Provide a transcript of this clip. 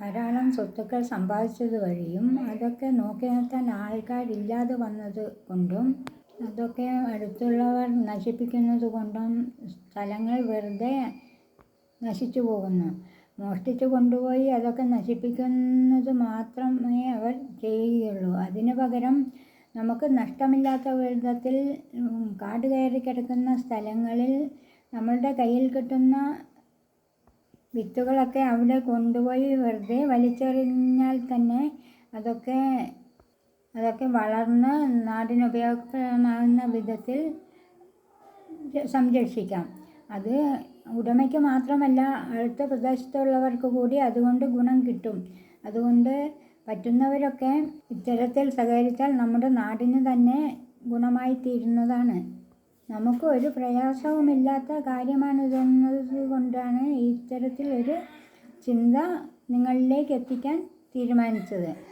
ധാരാളം സ്വത്തുക്കൾ സമ്പാദിച്ചത് വഴിയും അതൊക്കെ നോക്കി നിർത്താൻ ആൾക്കാരില്ലാതെ വന്നത് കൊണ്ടും അതൊക്കെ അടുത്തുള്ളവർ നശിപ്പിക്കുന്നത് കൊണ്ടും സ്ഥലങ്ങൾ വെറുതെ നശിച്ചു പോകുന്നു. മോഷ്ടിച്ചു കൊണ്ടുപോയി അതൊക്കെ നശിപ്പിക്കുന്നത് മാത്രമേ അവർ ചെയ്യുകയുള്ളൂ. അതിന് പകരം നമുക്ക് നഷ്ടമില്ലാത്ത വിധത്തിൽ കാട് കയറി കിടക്കുന്ന സ്ഥലങ്ങളിൽ നമ്മളുടെ കയ്യിൽ കിട്ടുന്ന വിത്തുകളൊക്കെ അവിടെ കൊണ്ടുപോയി വെറുതെ വലിച്ചെറിഞ്ഞാൽ തന്നെ അതൊക്കെ അതൊക്കെ വളർന്ന് നാടിന് ഉപയോഗപ്രദമാകുന്ന വിധത്തിൽ സംരക്ഷിക്കാം. അത് ഉടമയ്ക്ക് മാത്രമല്ല അടുത്ത പ്രദേശത്തുള്ളവർക്ക് കൂടി അതുകൊണ്ട് ഗുണം കിട്ടും. അതുകൊണ്ട് പറ്റുന്നവരൊക്കെ ഇത്തരത്തിൽ സഹകരിച്ചാൽ നമ്മുടെ നാടിന് തന്നെ ഗുണമായി തീരുന്നതാണ് നമുക്ക് ഒരു പ്രയാസവുമില്ലാത്ത കാര്യമാണിതെന്നത് ഇത്തരത്തിലൊരു ചിന്ത നിങ്ങളിലേക്ക് എത്തിക്കാൻ തീരുമാനിച്ചത്.